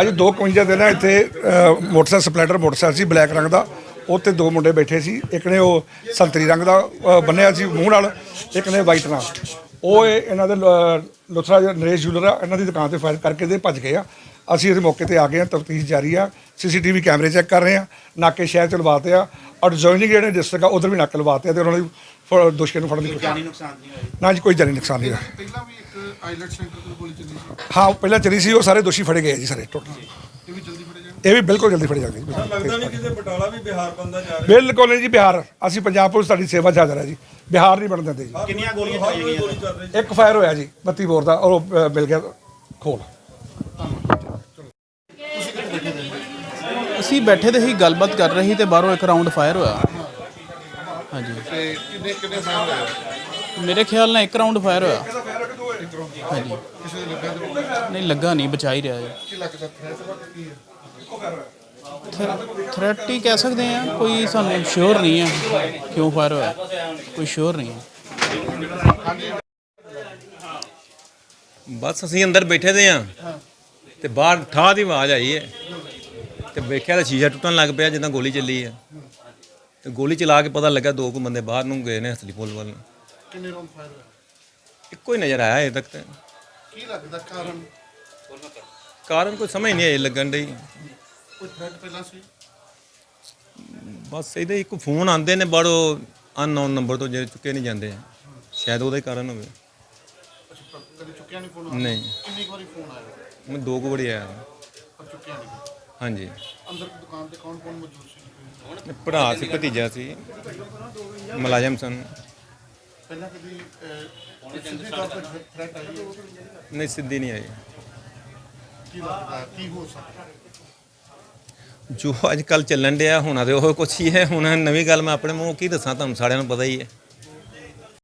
ਅੱਜ 2:51 ਦੇ ਨਾ ਇੱਥੇ ਅ, ਮੋਟਰਸਾਈਕਲ ਸਪਲੈਂਡਰ ਮੋਟਰਸਾਈਕਲ ਸੀ ਬਲੈਕ ਰੰਗ ਦਾ। ਉੱਤੇ ਦੋ ਮੁੰਡੇ ਬੈਠੇ ਸੀ ਇੱਕ ਨੇ ਉਹ ਸੰਤਰੀ ਰੰਗ ਦਾ ਅ, ਬੰਨਿਆ ਸੀ ਮੂੰਹ ਨਾਲ ਇੱਕ ਨੇ ਵਾਈਟ ਨਾਲ। ਉਹ ਇਹ ਇਹਨਾਂ ਦੇ ਲ- ਲੁਥਰਾ ਜਿਹੜਾ ਨਰੇਸ਼ ਜੂਲਰ ਆ ਇਹਨਾਂ ਦੀ ਦੁਕਾਨ ਤੇ ਫਾਇਰ ਕਰਕੇ ਦੇ ਭੱਜ ਗਏ ਆ। ਅਸੀਂ ਇਸ ਮੌਕੇ ਤੇ ਆ ਗਏ ਆ ਤਫਤੀਸ਼ ਜਾਰੀ ਆ ਸੀਸੀਟੀਵੀ ਕੈਮਰੇ ਚੈੱਕ ਕਰ ਰਹੇ ਆ ਨਾਕੇ ਸ਼ਹਿਰ ਚ ਲਵਾਤੇ ਆ ਔਰ ਜੋਇਨਿੰਗ ਜਿਹੜੇ ਡਿਸਟ੍ਰਿਕਟ ਆ ਉਧਰ ਵੀ ਨਾਕੇ ਲਵਾਤੇ ਆ ਤੇ ਉਹਨਾਂ ਦੀ ਫ- ਦੋਸ਼ੀਆਂ ਨੂੰ ਫੜਨ ਦੀ ਕੋਸ਼ਿਸ਼ ਨੁਕਸਾਨ ਨਹੀਂ ਹੋਇਆ ਨਾ ਜੀ ਕੋਈ ਜਾਨੀ ਨੁਕਸਾਨ ਨਹੀਂ ਹੋਇਆ। ਪਹਿਲਾਂ ਵੀ ਇੱਕ ਆਈਲੈਟ ਸੈਂਟਰ ਤੋਂ ਗੋਲੀ ਚੱਲੀ ਸੀ? ਹਾਂ ਉਹ ਪਹਿਲਾਂ ਚਲੀ ਸੀ ਉਹ ਸਾਰੇ ਦੋਸ਼ੀ ਫੜੇ ਗਏ ਜੀ ਸਾਰੇ ਟੋਟਲ ਇਹ ਵੀ ਜਲਦੀ ਫੜੇ ਜਾਣ ਇਹ ਵੀ ਬਿਲਕੁਲ ਜਲਦੀ ਫੜੇ ਜਾਣਗੇ ਜੀ। ਲੱਗਦਾ ਨਹੀਂ ਕਿਤੇ ਬਟਾਲਾ ਵੀ ਬਿਹਾਰ ਬੰਦਾ ਜਾ ਰਿਹਾ। ਬਿਲਕੁਲ ਨਹੀਂ ਜੀ ਬਿਹਾਰ। ਅਸੀਂ ਪੰਜਾਬ ਪੁਲਿਸ ਤੁਹਾਡੀ ਸੇਵਾ 'ਚ ਹਾਜ਼ਰ ਹੈ ਜੀ। ਬਿਹਾਰ ਨਹੀਂ ਬਣ ਦਿੰਦੇ ਜੀ। ਕਿੰਨੀਆਂ ਗੋਲੀਆਂ ਚਲਾਈਆਂ ਗਈਆਂ ਗੋਲੀ ਚੱਲ ਰਹੀ ਇੱਕ ਫਾਇਰ ਹੋਇਆ ਜੀ 32 ਬੋਰ ਦਾ ਉਹ, ਮਿਲ ਗਿਆ ਖੋਲ। ਅਸੀਂ ਬੈਠੇ ਤੇ ਹੀ ਗੱਲਬਾਤ ਕਰ ਰਹੇ ਸੀ ਤੇ ਬਾਹਰੋਂ ਇੱਕ ਰਾਉਂਡ ਫਾਇਰ ਹੋਇਆ। ਹਾਂਜੀ। ਤੇ ਕਿੰਨੇ ਕਿੰਨੇ ਸਾਲ ਹੋਇਆ ਮੇਰੇ ਖਿਆਲ ਨਾਲ ਇੱਕ ਰਾਉਂਡ ਫਾਇਰ ਹੋਇਆ। ਹਾਂਜੀ। ਕਿਸੇ ਦੇ ਲੱਗਾ ਤੇ ਨਹੀਂ ਲੱਗਾ ਨਹੀਂ ਬਚਾ ਹੀ ਰਿਹਾ ਜੀ ਕੀ ਲੱਗਦਾ? ਥ੍ਰੈਟ ਵਾ ਕਿ ਕੀ ਹੈ? ਥ੍ਰੈਟ ਹੀ ਕਹਿ ਸਕਦੇ ਆ ਕੋਈ ਸਾਨੂੰ ਸ਼ੋਰ ਨਹੀਂ ਹੈ ਕਿਉਂ ਫਾਇਰ ਹੋਇਆ। ਕੋਈ ਸ਼ੋਰ ਨਹੀਂ ਹੈ। ਬਸ ਅਸੀਂ ਅੰਦਰ ਬੈਠੇ ਦੇ ਆ ਤੇ ਬਾਹਰ ਠਾਹ ਦੀ ਆਵਾਜ਼ ਆਈ ਹੈ। ਤੇ ਵੇਖਿਆ ਤਾਂ ਸ਼ੀਸ਼ਾ ਟੁੱਟਣ ਲੱਗ ਪਿਆ ਜਿੱਦਾਂ ਗੋਲੀ ਚੱਲੀ ਹੈ ਤੇ ਗੋਲੀ ਚਲਾ ਕੇ ਪਤਾ ਲੱਗਾ ਦੋ ਕੁ ਬੰਦੇ ਬਾਹਰ ਨੂੰ ਗਏ ਨੇ ਹਸਲੀ ਪੁਲ ਵੱਲ। ਨੂੰ। ਕਿੰਨੇ ਰੌਂਡ ਫਾਇਰ ਹੋਇਆ ਇੱਕੋ ਹੀ ਨਜ਼ਰ ਆਇਆ ਅਜੇ ਤੱਕ ਤਾਂ। ਕੀ ਲੱਗਦਾ ਕਾਰਨ? ਕਾਰਨ ਕੋਈ ਸਮਝ ਨਹੀਂ ਆਈ ਲੱਗਣ ਡਈ। ਕੋਈ ਥ੍ਰੈਟ ਪਹਿਲਾਂ ਸੀ? ਬਸ ਇਹਦੇ ਇੱਕ ਫੋਨ ਆਉਂਦੇ ਨੇ ਬੜੋ ਅਨਨੋਨ ਨੰਬਰ ਤੋਂ ਜਿਹੜੇ ਚੁੱਕੇ ਨਹੀਂ ਜਾਂਦੇ। ਸ਼ਾਇਦ ਉਹਦਾ ਕਾਰਨ ਹੋਵੇ। ਅੱਛਾ ਪਰ ਕਦੇ ਚੁੱਕਿਆ ਨਹੀਂ ਫੋਨ ਨਹੀਂ। ਕਿੰਨੀ ਕੁ ਵਾਰੀ ਫੋਨ ਆਇਆ? ਮੈਂ ਦੋ ਕੁ ਵਾਰੀ ਆਇਆ। ਪਰ ਚੁੱਕਿਆ ਨਹੀਂ। ਹਾਂਜੀ। ਅੰਦਰ ਦੁਕਾਨ ਤੇ ਕੌਣ ਕੌਣ ਮੌਜੂਦ ਸੀ? ਭਰਾ ਸੀ ਭਤੀਜਾ ਸੀ। ਮੁਲਾਜ਼ਮ ਸਨ। ਪਹਿਲਾਂ ਕਦੀ ਅਹ, ਸਿੱਧੀ ਤੌਰ ਤੇ ਥ੍ਰੈਟ ਆਈ ਹੈ? ਨਹੀਂ ਸਿੱਧੀ ਨਹੀਂ ਆਈ। ਕੀ ਲੱਗਦਾ ਕੀ ਹੋ ਸਕਦਾ? ਜੋ ਅੱਜ ਕੱਲ ਚੱਲਣ ਡਿਆ ਹੋਣਾ ਤੇ ਉਹ ਕੁਛ ਹੀ ਹੈ। ਹੁਣ ਨਵੀਂ ਗੱਲ ਮੈਂ ਆਪਣੇ ਮੂੰਹ ਕੀ ਦੱਸਾਂ ਤੁਹਾਨੂੰ ਸਾਰਿਆਂ ਨੂੰ ਪਤਾ ਹੀ ਹੈ।